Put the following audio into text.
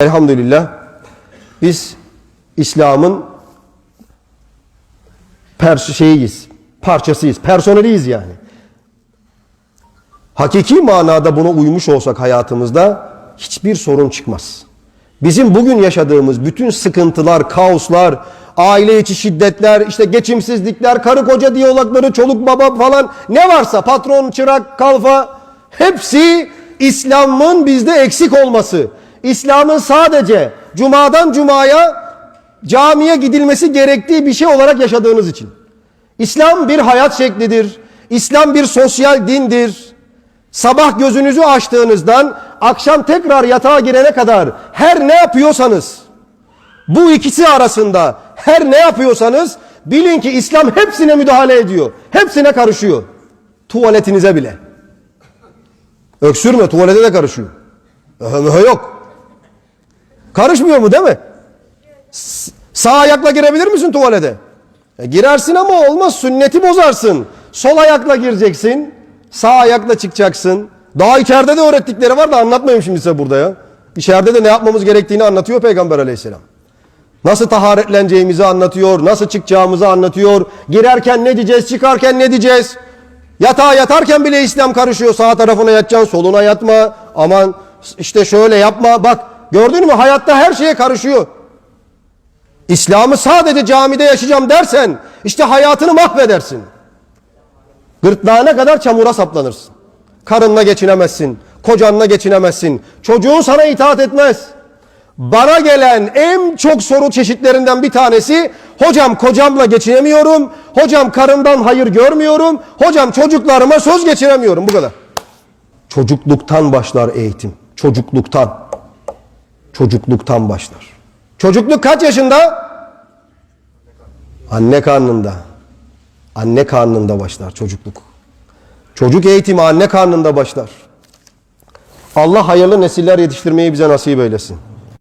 Elhamdülillah biz İslam'ın pers şeyiyiz, parçasıyız, personeliyiz yani. Hakiki manada buna uymuş olsak hayatımızda hiçbir sorun çıkmaz. Bizim bugün yaşadığımız bütün sıkıntılar, kaoslar, aile içi şiddetler, işte geçimsizlikler, karı koca diyalogları, çoluk baba falan ne varsa patron, çırak, kalfa hepsi İslam'ın bizde eksik olması. İslam'ın sadece cumadan cumaya camiye gidilmesi gerektiği bir şey olarak yaşadığınız için. İslam bir hayat şeklidir. İslam bir sosyal dindir. Sabah gözünüzü açtığınızdan akşam tekrar yatağa girene kadar her ne yapıyorsanız bu ikisi arasında her ne yapıyorsanız bilin ki İslam hepsine müdahale ediyor. Hepsine karışıyor. Tuvaletinize bile. Öksürme tuvalete de karışıyor. Yok. Karışmıyor mu değil mi? Sağ ayakla girebilir misin tuvalete? E, girersin ama olmaz sünneti bozarsın. Sol ayakla gireceksin. Sağ ayakla çıkacaksın. Daha içeride de öğrettikleri var da anlatmayayım şimdi size burada ya. İçeride de ne yapmamız gerektiğini anlatıyor Peygamber aleyhisselam. Nasıl taharetleneceğimizi anlatıyor, nasıl çıkacağımızı anlatıyor. Girerken ne diyeceğiz, çıkarken ne diyeceğiz. Yatağa yatarken bile İslam karışıyor. Sağ tarafına yatacaksın, soluna yatma. Aman işte şöyle yapma. Bak gördün mü hayatta her şeye karışıyor. İslam'ı sadece camide yaşayacağım dersen işte hayatını mahvedersin. Gırtlağına kadar çamura saplanırsın. Karınla geçinemezsin. Kocanla geçinemezsin. Çocuğun sana itaat etmez. Bana gelen en çok soru çeşitlerinden bir tanesi hocam kocamla geçinemiyorum. Hocam karımdan hayır görmüyorum. Hocam çocuklarıma söz geçiremiyorum. Bu kadar. Çocukluktan başlar eğitim. Çocukluktan. Çocukluktan başlar. Çocukluk kaç yaşında? Anne karnında. Anne karnında başlar çocukluk. Çocuk eğitimi anne karnında başlar. Allah hayırlı nesiller yetiştirmeyi bize nasip eylesin.